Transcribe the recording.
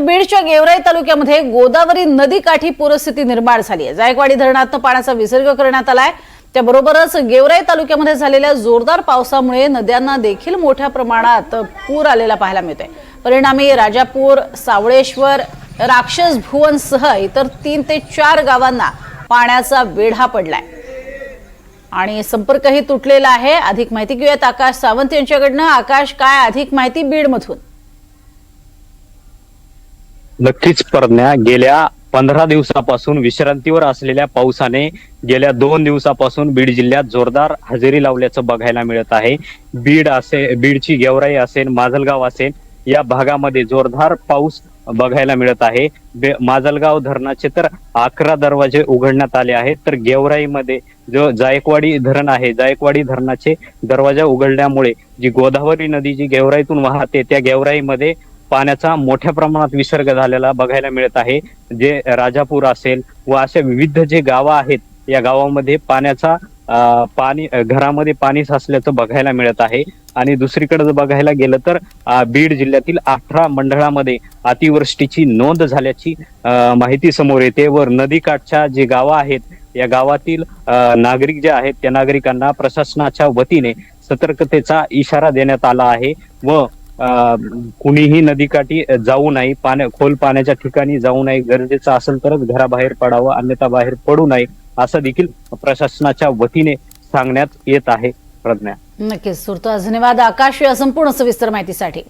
तर बीडच्या गेवराई तालुक्यामध्ये गोदावरी नदीकाठी पूरस्थिती निर्माण झाली आहे. जायकवाडी धरणात पाण्याचा विसर्ग करण्यात आलाय. त्याबरोबरच गेवराई तालुक्यामध्ये झालेल्या जोरदार पावसामुळे नद्यांना देखील मोठ्या प्रमाणात पूर आलेला पाहायला मिळतोय. परिणामी राजापूर सावळेश्वर राक्षस भुवनसह इतर तीन ते चार गावांना पाण्याचा वेढा पडलाय. आणि संपर्कही तुटलेला आहे. अधिक माहिती घेऊयात आकाश सावंत यांच्याकडनं. आकाश काय अधिक माहिती बीडमधून? नक्कीच परज्ञा गेल्या पंधरा दिवसापासून विश्रांतीवर असलेल्या पावसाने गेल्या दोन दिवसापासून बीड जिल्ह्यात जोरदार हजेरी लावल्याचं बघायला मिळत आहे. बीड असे बीडची गेवराई असेल माजलगाव असेल या भागामध्ये जोरदार पाऊस बघायला मिळत आहे. बे- माजलगाव धरणाचे तर अकरा दरवाजे उघडण्यात आले आहेत. तर गेवराईमध्ये जो जायकवाडी धरण आहे जायकवाडी धरणाचे दरवाजा उघडल्यामुळे जी गोदावरी नदी जी गेवराईतून वाहते त्या गेवराईमध्ये पाण्याचा मोठ्या प्रमाणात विसर्ग झालेला बघायला मिळत आहे. जे राजापूर असेल व अशा विविध जे गावं आहेत या गावामध्ये पाण्याचा पाणी घरामध्ये पाणी साचल्याचं बघायला मिळत आहे. आणि दुसरीकडे जर बघायला गेलं तर बीड जिल्ह्यातील अठरा मंडळामध्ये अतिवृष्टीची नोंद झाल्याची माहिती समोर येते व नदीकाठच्या जे गावं आहेत या गावातील नागरिक जे आहेत त्या नागरिकांना प्रशासनाच्या वतीने सतर्कतेचा इशारा देण्यात आला आहे व कुणीही नदीकाठी जाऊ नाही पाण्या खोल पाण्याच्या ठिकाणी जाऊ नये गरजेचं असेल तरच घराबाहेर पडावं अन्यथा बाहेर पडू नये असं देखील प्रशासनाच्या वतीने सांगण्यात येत आहे प्रज्ञा. नक्कीच सुरता धन्यवाद. आकाश या संपूर्ण सविस्तर माहितीसाठी.